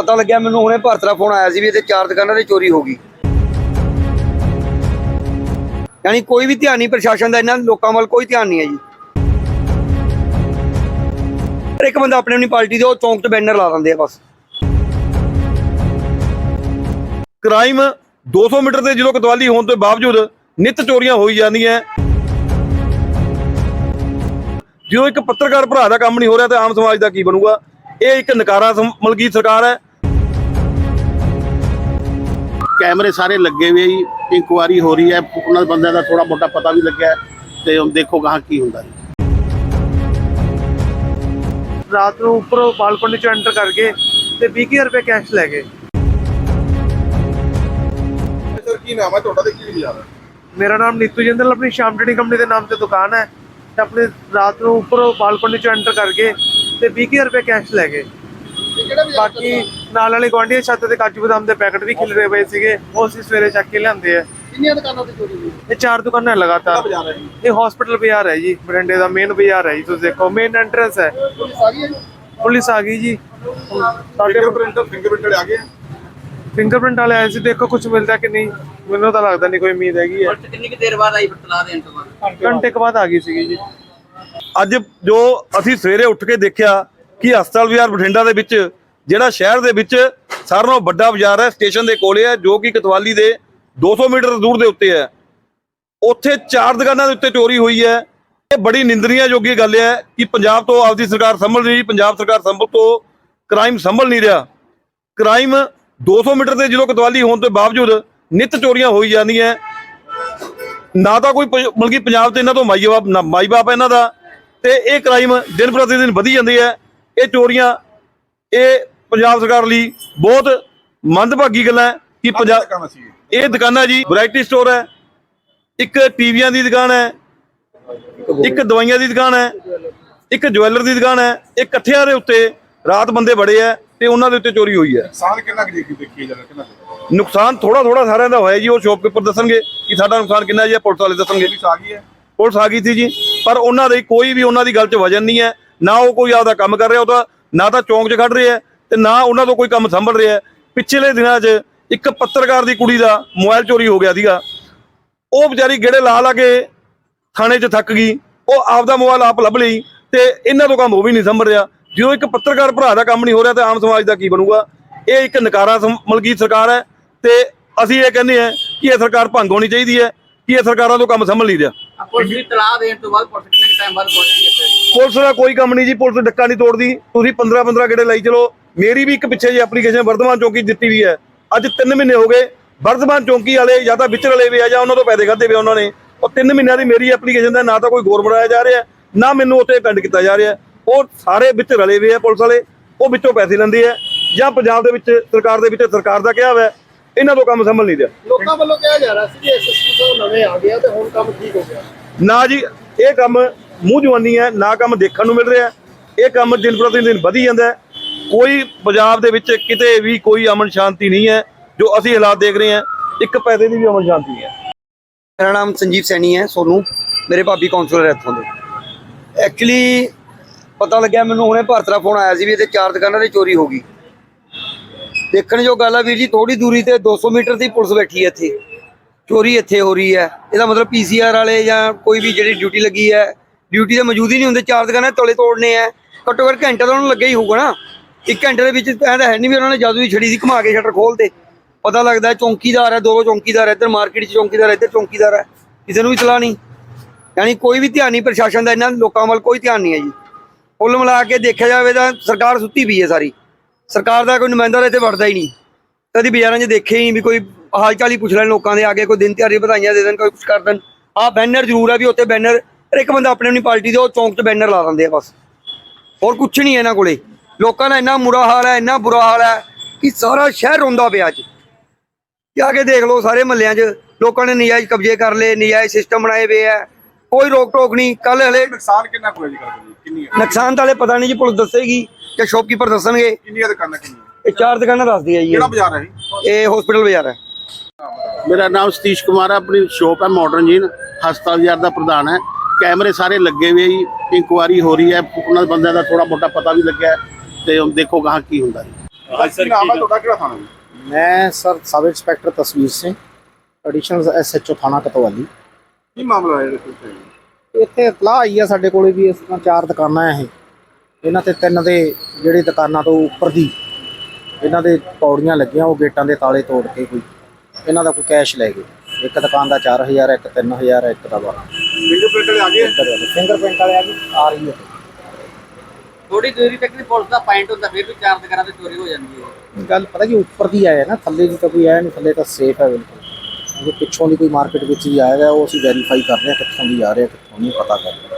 ਪਤਾ ਲੱਗਿਆ ਮੈਨੂੰ ਹੁਣੇ ਭਾਰਤ ਦਾ ਫੋਨ ਆਇਆ ਸੀ ਵੀ ਇੱਥੇ ਚਾਰ ਦੁਕਾਨਾਂ ਤੇ ਚੋਰੀ ਹੋ ਗਈ। ਯਾਨੀ ਕੋਈ ਵੀ ਧਿਆਨ ਨਹੀਂ, ਪ੍ਰਸ਼ਾਸਨ ਦਾ ਇਹਨਾਂ ਲੋਕਾਂ ਵੱਲ ਕੋਈ ਧਿਆਨ ਨਹੀਂ ਹੈ ਜੀ। ਇੱਕ ਬੰਦਾ ਆਪਣੇ ਆਪਣੀ ਪਾਰਟੀ ਦੇ ਉਹ ਚੌਂਕ 'ਚ ਬੈਨਰ ਲਾ ਦਿੰਦੇ ਆ ਬਸ। ਕ੍ਰਾਈਮ 200 ਮੀਟਰ ਤੇ ਜਦੋਂ ਕਤਵਾਲੀ ਹੋਣ ਤੋਂ ਬਾਵਜੂਦ ਨਿਤ ਚੋਰੀਆਂ ਹੋਈ ਜਾਂਦੀਆਂ। ਜਦੋਂ ਇੱਕ ਪੱਤਰਕਾਰ ਭਰਾ ਦਾ ਕੰਮ ਨਹੀਂ ਹੋ ਰਿਹਾ ਤਾਂ ਆਮ ਸਮਾਜ ਦਾ ਕੀ ਬਣੂਗਾ? ਇਹ ਇੱਕ ਨਕਾਰਾ ਸਮ- ਮਲਕੀ ਸਰਕਾਰ ਹੈ। ਕੈਮਰੇ ਸਾਰੇ ਲੱਗੇ ਹੋਏ ਜੀ ਇਨਕੁਆਰੀ ਹੋ ਰਹੀ ਹੈ ਉਹਨਾਂ ਬੰਦਿਆਂ ਦਾ ਥੋੜਾ ਮੋਟਾ ਪਤਾ ਵੀ ਲੱਗਿਆ ਹੈ ਤੇ ਹੁਣ ਦੇਖੋ ਗਾਹਾਂ ਕੀ ਹੁੰਦਾ ਜੀ। ਰਾਤ ਨੂੰ ਉੱਪਰੋਂ ਬਾਲਕੋਨੀ ਚੋਂ ਐਂਟਰ ਕਰਕੇ ਤੇ 20000 ਰੁਪਏ ਕੈਸ਼ ਲੈ ਗਏ। ਸਰ ਕੀ ਨਾਮ ਹੈ ਤੁਹਾਡਾ ਤੇ ਕੀ ਬਾਜ਼ਾਰ ਹੈ? ਮੇਰਾ ਨਾਮ ਨੀਤੂ ਜਿੰਦਲ ਆਪਣੀ ਸ਼ਾਮ ਟ੍ਰੇਡਿੰਗ ਕੰਪਨੀ ਦੇ ਨਾਮ ਤੇ ਦੁਕਾਨ ਹੈ। ਤੇ ਆਪਣੇ ਰਾਤ ਨੂੰ ਉੱਪਰੋਂ ਬਾਲਕੋਨੀ ਚੋਂ ਐਂਟਰ ਕਰਕੇ ਤੇ 20000 ਰੁਪਏ ਕੈਸ਼ ਲੈ ਗਏ। ਬਾਕੀ ਨਾਲ ਵਾਲੇ ਗੁਆਂਢੀ ਛੱਤ ਤੇ ਕਾਜੂ ਬਦਾਮ ਦੇ ਪੈਕਟ ਵੀ ਖਿਲਰੇ ਪਏ ਸੀਗੇ ਉਹ ਅਸੀਂ ਸਵੇਰੇ ਚੱਕ ਕੇ ਲਿਆਂਦੇ ਆ। ਕਿੰਨੀਆਂ ਦੁਕਾਨਾਂ ਤੇ ਚੋਰੀ ਹੋਈ? ਇਹ ਚਾਰ ਦੁਕਾਨਾਂ ਲਗਾਤਾਰ। ਇਹ ਹਸਪੀਟਲ ਬਾਜ਼ਾਰ ਹੈ ਜੀ ਬਰਿੰਡੇ ਦਾ ਮੇਨ ਬਾਜ਼ਾਰ ਹੈ ਜੀ ਤੁਸੀਂ ਦੇਖੋ ਮੇਨ ਐਂਟਰੈਂਸ ਹੈ। ਪੁਲਿਸ ਆ ਗਈ ਜੀ? ਸਾਡੇ ਫਿੰਗਰਪ੍ਰਿੰਟ ਫਿੰਗਰਪ੍ਰਿੰਟ ਆ ਗਏ ਆ। ਫਿੰਗਰਪ੍ਰਿੰਟ ਵਾਲੇ ਆਏ ਸੀ ਦੇਖੋ ਕੁਝ ਮਿਲਦਾ ਕਿ ਨਹੀਂ ਮੈਨੂੰ ਤਾਂ ਲੱਗਦਾ ਨਹੀਂ ਕੋਈ ਉਮੀਦ ਹੈਗੀ ਹੈ। ਕਿੰਨੀ ਕੁ ਦੇਰ ਬਾਅਦ ਆਈ ਬਤਲਾ ਦੇਣ ਤੋਂ ਬਾਅਦ? ਘੰਟੇ ਕੁ ਬਾਅਦ ਆ ਗਈ ਸੀਗੀ ਜੀ। ਅੱਜ ਜੋ ਅਸੀਂ ਸਵੇਰੇ ਉੱਠ ਕੇ ਦੇਖਿਆ ਕਿ ਹਸਪਤਾਲ ਬਾਜ਼ਾਰ ਬਠਿੰਡਾ ਦੇ ਵਿੱਚ ਜਿਹੜਾ ਸ਼ਹਿਰ ਦੇ ਵਿੱਚ ਸਾਰਿਆਂ ਨਾਲੋਂ ਵੱਡਾ ਬਾਜ਼ਾਰ ਹੈ, ਸਟੇਸ਼ਨ ਦੇ ਕੋਲੇ ਹੈ, ਜੋ ਕਿ ਕਤਵਾਲੀ ਦੇ 200 ਮੀਟਰ ਦੂਰ ਦੇ ਉੱਤੇ ਹੈ। ਉੱਥੇ ਚਾਰ ਦੁਕਾਨਾਂ ਦੇ ਉੱਤੇ ਚੋਰੀ ਹੋਈ ਹੈ। ਇਹ ਬੜੀ ਨਿੰਦਨੀय ਜੋਗੀ ਗੱਲ ਹੈ ਕਿ ਪੰਜਾਬ ਤੋਂ ਆਪਦੀ ਸਰਕਾਰ ਸੰਭਲ ਰਹੀ, ਪੰਜਾਬ ਸਰਕਾਰ ਸੰਭਲ ਤੋਂ ਕ੍ਰਾਈਮ ਸੰਭਲ ਨਹੀਂ ਰਿਹਾ। ਕ੍ਰਾਈਮ 200 ਮੀਟਰ ਤੇ ਜਦੋਂ ਕਤਵਾਲੀ ਹੋਣ ਤੋਂ ਬਾਵਜੂਦ ਨਿਤ ਚੋਰੀਆਂ ਹੋਈ ਜਾਂਦੀਆਂ ਨਾ ਤਾਂ ਕੋਈ ਮਤਲਬ ਕਿ ਪੰਜਾਬ ਤੇ ਇਹਨਾਂ ਤੋਂ ਮਾਈ ਬਾਪ ਨਾ ਮਾਈ ਬਾਪ ਇਹਨਾਂ ਦਾ ਤੇ ਇਹ ਕ੍ਰਾਈਮ ਦਿਨ ਪ੍ਰਤੀ ਦਿਨ ਵਧੀ ਜਾਂਦੀ ਹੈ। ਇਹ ਚੋਰੀਆਂ ਇਹ ਪੰਜਾਬ ਸਰਕਾਰ ਲਈ ਬਹੁਤ ਮੰਦਭਾਗੀ ਗੱਲ ਹੈ ਕਿ ਪੰਜਾਬ ਇਹ ਦੁਕਾਨਾਂ ਜੀ ਵੈਰਾਈਟੀ ਸਟੋਰ ਹੈ। ਇੱਕ ਟੀਵੀਆਂ ਦੀ ਦੁਕਾਨ ਹੈ ਇੱਕ ਦਵਾਈਆਂ ਦੀ ਦੁਕਾਨ ਹੈ ਇੱਕ ਜੁਐਲਰ ਦੀ ਦੁਕਾਨ ਹੈ ਇਹ ਇਕੱਠਿਆਂ ਦੇ ਉੱਤੇ ਰਾਤ ਬੰਦੇ ਬੜੇ ਆ ਤੇ ਉਹਨਾਂ ਦੇ ਉੱਤੇ ਚੋਰੀ ਹੋਈ ਹੈ। ਨੁਕਸਾਨ ਕਿੰਨਾ ਕੁ ਦੇਖੀ ਦੇਖੀ ਜਾ ਰਿਹਾ ਕਿੰਨਾ? ਨੁਕਸਾਨ ਥੋੜਾ ਥੋੜਾ ਸਾਰਿਆਂ ਦਾ ਹੋਇਆ ਜੀ ਉਹ ਸ਼ੌਪਕੀਪਰ ਦੱਸਣਗੇ ਕਿ ਸਾਡਾ ਨੁਕਸਾਨ ਕਿੰਨਾ ਜੀ ਪੁਲਿਸ ਵਾਲੇ ਦੱਸਣਗੇ। ਪੁਲਿਸ ਆ ਗਈ ਹੈ। ਪੁਲਿਸ ਆ ਗਈ ਸੀ ਜੀ ਪਰ ਉਹਨਾਂ ਦੇ ਕੋਈ ਵੀ ਉਹਨਾਂ ਦੀ ਗੱਲ 'ਚ ਵਜਨ ਨਹੀਂ ਹੈ ਨਾ ਉਹ ਕੋਈ ਆਪਦਾ ਕੰਮ ਕਰ ਰਿਹਾ ਉਹਦਾ ਨਾ ਤਾਂ ਚੌਂਕ 'ਚ ਖੜ ਰਿਹਾ ਤੇ ਨਾ ਉਹਨਾਂ ਤੋਂ ਕੋਈ ਕੰਮ ਸੰਭਲ ਰਿਹਾ ਪਿਛਲੇ ਦਿਨਾਂ 'ਚ ਇੱਕ ਪੱਤਰਕਾਰ ਦੀ ਕੁੜੀ ਦਾ ਮੋਬਾਈਲ ਚੋਰੀ ਹੋ ਗਿਆ ਸੀਗਾ। ਉਹ ਵਿਚਾਰੀ ਗੇੜੇ ਲਾ ਲਾ ਕੇ ਥਾਣੇ 'ਚ ਥੱਕ ਗਈ। ਉਹ ਆਪਦਾ ਮੋਬਾਈਲ ਆਪ ਲੱਭ ਲਈ ਤੇ ਇਹਨਾਂ ਤੋਂ ਕੰਮ ਉਹ ਵੀ ਨਹੀਂ ਸੰਭਲ ਰਿਹਾ। ਜਦੋਂ ਇੱਕ ਪੱਤਰਕਾਰ ਭਰਾ ਦਾ ਕੰਮ ਨਹੀਂ ਹੋ ਰਿਹਾ ਤੇ ਆਮ ਸਮਾਜ ਦਾ ਕੀ ਬਣੂਗਾ? ਇਹ ਇੱਕ ਨਕਾਰਾ ਸਮ- ਮਲਕੀ ਸਰਕਾਰ ਹੈ ਤੇ ਅਸੀਂ ਇਹ ਕਹਿੰਦੇ ਹਾਂ ਕਿ ਇਹ ਸਰਕਾਰ ਭੰਗ ਹੋਣੀ ਚਾਹੀਦੀ ਹੈ ਕਿ ਇਹ ਸਰਕਾਰਾਂ ਤੋਂ ਕੰਮ ਸੰਭਲ ਨਹੀਂ ਰਿਹਾ। ਪੁਲਿਸ ਦੀ ਤਲਾਹ ਦੇਣ ਤੋਂ ਬਾਅਦ ਪੁਲਿਸ ਕਿੰਨੇ ਟਾਈਮ ਬਾਅਦ ਪਹੁੰਚੀ ਇੱਥੇ ਪੁਲਿਸ ਦਾ ਕੋਈ ਕੰਮ ਨਹੀਂ ਜੀ ਪੁਲਿਸ ਡੱਕਾ ਨਹੀਂ ਤੋੜਦੀ। ਤੁਸੀਂ 15 15 ਗੇੜੇ ਲਈ ਚਲੋ। ਮੇਰੀ ਵੀ ਇੱਕ ਪਿੱਛੇ ਜੀ ਐਪਲੀਕੇਸ਼ਨ ਵਰਧਮਾਨ ਚੌਂਕੀ ਦਿੱਤੀ ਵੀ ਹੈ। ਅੱਜ 3 ਮਹੀਨੇ ਹੋ ਗਏ। ਵਰਧਮਾਨ ਚੌਂਕੀ ਵਾਲੇ ਜਾਂ ਤਾਂ ਵਿੱਚ ਰਲੇ ਵੇ ਆ ਜਾਂ ਉਹਨਾਂ ਤੋਂ ਪੈਸੇ ਖਾਦੇ ਵੇ ਉਹਨਾਂ ਨੇ। ਉਹ 3 ਮਹੀਨਿਆਂ ਦੀ ਮੇਰੀ ਐਪਲੀਕੇਸ਼ਨ ਦਾ ਨਾ ਤਾਂ ਕੋਈ ਗੌਰ ਬਣਾਇਆ ਜਾ ਰਿਹਾ ਨਾ ਮੈਨੂੰ ਉੱਥੇ ਅਟੈਂਡ ਕੀਤਾ ਜਾ ਰਿਹਾ ਉਹ ਸਾਰੇ ਵਿੱਚ ਰਲੇ ਵੇ ਆ ਪੁਲਿਸ ਵਾਲੇ ਉਹ ਵਿੱਚੋਂ ਪੈਸੇ ਲੈਂਦੇ ਆ। ਜਾਂ ਪੰਜਾਬ ਦੇ ਵਿੱਚ ਸਰਕਾਰ ਦੇ ਵਿੱਚ ਸਰਕਾਰ ਦਾ ਕਿਹਾ ਹੋਇਆ ਇਹਨਾਂ ਤੋਂ ਕੰਮ ਸੰਭਲ ਨਹੀਂ ਰਿਹਾ। ਲੋਕਾਂ ਵੱਲੋਂ ਕਿਹਾ ਜਾ ਰਿਹਾ ਸੀ ਕਿ ਐਸਐਸਪੀ ਸਾਹਿਬ ਨਵੇਂ ਆ ਗਿਆ ਤੇ ਹੁਣ ਕੰਮ ਠੀਕ ਹੋ ਗਿਆ। ਨਾ ਜੀ ਇਹ ਕੰਮ ਮੂੰਹ ਜਵਾਨੀ ਹੈ, ਨਾ ਕੰਮ ਦੇਖਣ ਨੂੰ ਮਿਲ ਰਿਹਾ ਇਹ ਕੰਮ ਦਿਨ ਪ੍ਰਤੀ ਦਿਨ ਵਧੀ ਜਾਂਦਾ ਕੋਈ ਪੰਜਾਬ ਦੇ ਵਿੱਚ ਕਿਤੇ ਵੀ ਕੋਈ ਅਮਨ ਸ਼ਾਂਤੀ ਨਹੀਂ ਹੈ, ਜੋ ਅਸੀਂ ਹਾਲਾਤ ਦੇਖ ਰਹੇ ਹਾਂ, ਇੱਕ ਪੈਸੇ ਦੀ ਵੀ ਅਮਨ ਸ਼ਾਂਤੀ ਨਹੀਂ ਹੈ। ਮੇਰਾ ਨਾਮ ਸੰਜੀਵ ਸੈਣੀ ਹੈ, ਸੋਨੂੰ। ਮੇਰੇ ਭਾਬੀ ਕਾਉਂਸਲਰ ਹੈ ਇੱਥੋਂ ਦੇ। ਐਕਚੁਅਲੀ ਪਤਾ ਲੱਗਿਆ ਮੈਨੂੰ ਹੁਣੇ ਭਾਰਤ ਦਾ ਫੋਨ ਆਇਆ ਸੀ ਵੀ ਇੱਥੇ ਚਾਰ ਦੁਕਾਨਾਂ ਤੇ ਚੋਰੀ ਹੋ ਗਈ। ਦੇਖਣ ਜੋ ਗੱਲ ਆ ਵੀਰ ਜੀ ਥੋੜੀ ਦੂਰੀ ਤੇ 200 ਮੀਟਰ ਦੀ ਪੁਲਿਸ ਬੈਠੀ ਹੈ ਇੱਥੇ। ਚੋਰੀ ਇੱਥੇ ਹੋ ਰਹੀ ਹੈ। ਇਹਦਾ ਮਤਲਬ ਪੀਸੀਆਰ ਵਾਲੇ ਜਾਂ ਕੋਈ ਵੀ ਜਿਹੜੀ ਡਿਊਟੀ ਲੱਗੀ ਹੈ ਡਿਊਟੀ ਤੇ ਮੌਜੂਦ ਹੀ ਨਹੀਂ ਹੁੰਦੇ, ਚਾਰ ਦੁਕਾਨਾਂ ਤੋਲੇ ਤੋੜਨੇ ਆ। ਘੱਟੋ ਘੱਟ ਘੰਟਾ ਤਾਂ ਉਹਨਾਂ ਨੂੰ ਲੱਗਿਆ ਹੀ ਹੋਊਗਾ ਨਾ। ਇੱਕ ਘੰਟੇ ਦੇ ਵਿੱਚ ਐਂ ਤਾਂ ਹੈ ਨਹੀਂ ਵੀ ਉਹਨਾਂ ਨੇ ਜਾਦੂ ਹੀ ਛੜੀ ਸੀ ਘੁਮਾ ਕੇ ਸ਼ਟਰ ਖੋਲਤੇ ਪਤਾ ਲੱਗਦਾ ਚੌਂਕੀਦਾਰ ਹੈ, ਦੋ ਚੌਂਕੀਦਾਰ ਹੈ, ਇੱਧਰ ਮਾਰਕੀਟ 'ਚ ਚੌਂਕੀਦਾਰ ਹੈ, ਇੱਧਰ ਚੌਂਕੀਦਾਰ ਹੈ। ਕਿਸੇ ਨੂੰ ਵੀ ਸਲਾਹ ਨਹੀਂ। ਯਾਨੀ ਕੋਈ ਵੀ ਧਿਆਨ ਨਹੀਂ ਪ੍ਰਸ਼ਾਸਨ ਦਾ, ਇਹਨਾਂ ਲੋਕਾਂ ਵੱਲ ਕੋਈ ਧਿਆਨ ਨਹੀਂ ਹੈ ਜੀ। ਕੁੱਲ ਮਿਲਾ ਕੇ ਦੇਖਿਆ ਜਾਵੇ ਤਾਂ ਸਰਕਾਰ ਸੁੱਤੀ ਪਈ ਹੈ ਸਾਰੀ। ਸਰਕਾਰ ਦਾ ਕੋਈ ਨੁਮਾਇੰਦਾ ਤਾਂ ਇੱਥੇ ਵੜਦਾ ਹੀ ਨਹੀਂ। ਕਦੀ ਬਾਜ਼ਾਰਾਂ 'ਚ ਦੇਖਿਆ ਹੀ ਨਹੀਂ ਵੀ ਕੋਈ ਹਾਲ ਚਾਲ ਹੀ ਪੁੱਛ ਲੈਣ ਲੋਕਾਂ ਦੇ, ਆ ਕੇ ਕੋਈ ਦਿਨ ਤਿਹਾੜੀ ਵਧਾਈਆਂ ਦੇ ਦੇਣ, ਕੋਈ ਕੁਝ ਕਰ ਦੇਣ। ਆਹ ਬੈਨਰ ਜ਼ਰੂਰ ਹੈ ਵੀ ਉੱਤੇ ਬੈਨਰ ਇੱਕ ਬੰਦਾ ਆਪਣੇ ਆਪਣੀ ਪਾਰਟੀ ਦੇ ਉਹ ਚੌਂਕ 'ਚ ਬੈਨਰ ਲਾ ਦਿੰਦੇ ਆ ਬਸ। ਹੋਰ ਕੁਝ ਨਹੀਂ ਇਹਨਾਂ ਕੋਲੇ। ਲੋਕਾਂ ਦਾ ਇੰਨਾ ਬੁਰਾ ਹਾਲ ਹੈ ਇੰਨਾ ਬੁਰਾ ਹਾਲ ਹੈ ਕਿ ਸਾਰਾ ਸ਼ਹਿਰ ਰੋਂਦਾ ਪਿਆ ਅੱਜ। ਜਾ ਕੇ ਦੇਖ ਲਓ ਸਾਰੇ ਮਹੱਲਿਆਂ 'ਚ ਲੋਕਾਂ ਨੇ ਨਜਾਇਜ਼ ਕਬਜ਼ੇ ਕਰ ਲਏ ਨਜਾਇਜ਼ ਸਿਸਟਮ ਬਣਾਏ ਹੋਏ ਆ। ਕੋਈ ਰੋਕ ਟੋਕ ਨਹੀਂ ਕੱਲ ਹਲੇ ਨੁਕਸਾਨ ਕਿੰਨਾ ਹੋਇਆ ਜੀ ਕਰਦੇ ਕਿੰਨੀ ਹੈ? ਨੁਕਸਾਨ ਤਾਂ ਹਲੇ ਪਤਾ ਨਹੀਂ ਜੀ ਪੁਲਿਸ ਦੱਸੇਗੀ ਜਾਂ ਸ਼ੌਪਕੀਪਰ ਦੱਸਣਗੇ। ਕਿੰਨੀਆਂ ਦੁਕਾਨਾਂ ਕਿੰਨੀਆਂ? ਇਹ ਚਾਰ ਦੁਕਾਨਾਂ ਦੱਸਦੀ ਹੈ ਜੀ ਕਿਹੜਾ ਇਹ। ਬਾਜ਼ਾਰ ਹੈ ਜੀ? ਇਹ ਹਸਪੀਟਲ ਬਾਜ਼ਾਰ ਹੈ। ਮੇਰਾ ਨਾਮ ਸਤੀਸ਼ ਕੁਮਾਰ ਹੈ ਆਪਣੀ ਸ਼ੋਪ ਹੈ ਮਾਡਰਨ ਜੀਨ ਹਸਪਤਾਲ ਬਾਜ਼ਾਰ ਦਾ ਪ੍ਰਧਾਨ ਹੈ। ਕੈਮਰੇ ਸਾਰੇ ਲੱਗੇ ਹੋਏ ਜੀ ਇਨਕੁਆਰੀ ਹੋ ਰਹੀ ਹੈ ਉਹਨਾਂ ਬੰਦਿਆਂ ਦਾ ਥੋੜਾ ਮੋਟਾ ਪਤਾ ਵੀ ਲੱਗਿਆ ਤੇ ਹੁਣ ਦੇਖੋ ਗਾਹ ਕੀ ਹੁੰਦਾ ਅੱਜ ਮੈਂ ਸਰ ਸਬ ਇੰਸਪੈਕਟਰ ਤਸਵੀਰ ਸਿੰਘ ਐਡੀਸ਼ਨਲ ਐਸਐਚਓ ਥਾਣਾ ਕਤਵਾਲੀ। ਕੀ ਮਾਮਲਾ ਹੈ ਇੱਥੇ ਇਤਲਾਹ ਆਈ ਆ ਸਾਡੇ ਕੋਲੇ ਵੀ ਇਸ ਤਰ੍ਹਾਂ ਚਾਰ ਦੁਕਾਨਾਂ ਆ ਇਹਨਾਂ ਤੇ ਤਿੰਨ ਦੇ ਜਿਹੜੇ ਦੁਕਾਨਾਂ ਤੋਂ ਉੱਪਰ ਦੀ ਇਹਨਾਂ ਦੇ ਪੌੜੀਆਂ ਲੱਗੀਆਂ ਉਹ ਗੇਟਾਂ ਦੇ ਤਾਲੇ ਤੋੜ ਕੇ ਕੋਈ ਇਹਨਾਂ ਦਾ ਕੋਈ ਕੈਸ਼ ਲੈ ਗਏ। ਇੱਕ ਦੁਕਾਨ ਦਾ 4000 ਇੱਕ 3000 ਇੱਕ ਦਾ 12 ਫਿੰਗਰਪ੍ਰਿੰਟ ਵਾਲੇ ਆ ਗਏ? ਫਿੰਗਰਪ੍ਰਿੰਟ ਵਾਲੇ ਆ ਗਏ। ਆ ਰਹੀ ਹੈ। ਥੋੜੀ ਦੂਰੀ ਤੱਕ ਵੀ ਪੁਲਿਸ ਦਾ ਪੁਆਇੰਟ ਹੁੰਦਾ ਫਿਰ ਵੀ ਚਾਰ ਦੁਕਾਨਾਂ ਤੇ ਚੋਰੀ ਹੋ ਜਾਂਦੀ ਹੈ। ਗੱਲ ਪਤਾ ਕੀ ਉੱਪਰ ਦੀ ਆਇਆ ਨਾ ਥੱਲੇ ਦੀ ਤਾਂ ਕੋਈ ਆਇਆ ਨਹੀਂ ਥੱਲੇ ਤਾਂ ਸੇਫ ਹੈ ਬਿਲਕੁਲ। ਕਿਉਂਕਿ ਪਿੱਛੋਂ ਦੀ ਕੋਈ ਮਾਰਕੀਟ ਵਿੱਚ ਹੀ ਆਏਗਾ ਉਹ ਅਸੀਂ ਵੈਰੀਫਾਈ ਕਰ ਰਹੇ ਹਾਂ ਕਿੱਥੋਂ ਦੀ ਆ ਰਿਹਾ ਕਿੱਥੋਂ ਨਹੀਂ ਪਤਾ ਕਰ ਰਹੇ। ਹਾਂ। ਠੀਕ ਹੈ ਜੀ।